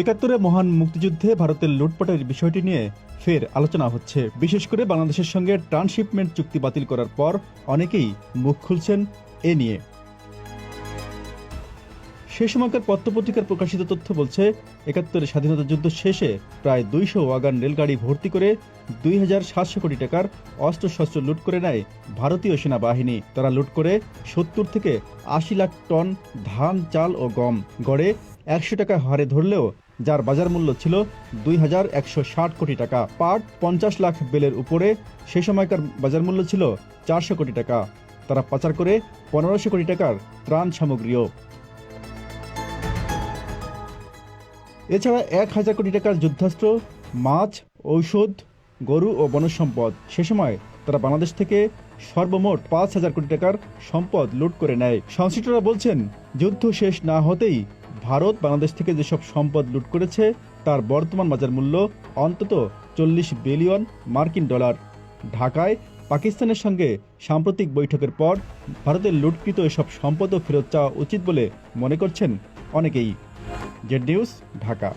একাত্তরে মহান মুক্তিযুদ্ধে ভারতের লুটপাটের বিষয়টি নিয়ে ফের আলোচনা হচ্ছে। বিশেষ করে বাংলাদেশের সঙ্গে ট্রান্সশিপমেন্ট চুক্তি বাতিল করার পর অনেকেই মুখ খুলছেন এ নিয়ে। সে সময়কার পত্রপত্রিকার প্রকাশিত তথ্য বলছে, একাত্তরের স্বাধীনতা যুদ্ধ শেষে প্রায় দুইশো ওয়াগান রেলগাড়ি ভর্তি করে দুই হাজার সাতশো কোটি টাকার অস্ত্রশস্ত্র লুট করে নেয় ভারতীয় সেনাবাহিনী। তারা লুট করে সত্তর থেকে আশি লাখ টন ধান, চাল ও গম গড়ে একশো টাকা হারে ধরলেও যার বাজার মূল্য ছিল দুই হাজার একশো ষাট কোটি টাকা। পাট পঞ্চাশ লাখ বেলের উপরে সে সময়কার বাজার মূল্য ছিল চারশো কোটি টাকা। তারা পাচার করে পনেরোশো কোটি টাকার ত্রাণ সামগ্রীও। এছাড়া এক হাজার কোটি টাকার যুদ্ধাস্ত্র, মাছ, ঔষধ, গরু ও বনসম্পদ সে সময় তারা বাংলাদেশ থেকে সর্বমোট পাঁচ হাজার কোটি টাকার সম্পদ লুট করে নেয়। সংশ্লিষ্টরা বলছেন, যুদ্ধ শেষ না হতেই ভারত বাংলাদেশ থেকে যেসব সম্পদ লুট করেছে, তার বর্তমান বাজার মূল্য অন্তত চল্লিশ বিলিয়ন মার্কিন ডলার। ঢাকায় পাকিস্তানের সঙ্গে সাম্প্রতিক বৈঠকের পর ভারতের লুটকৃত এসব সম্পদও ফেরত চাওয়া উচিত বলে মনে করছেন অনেকেই। Z News, Dhaka.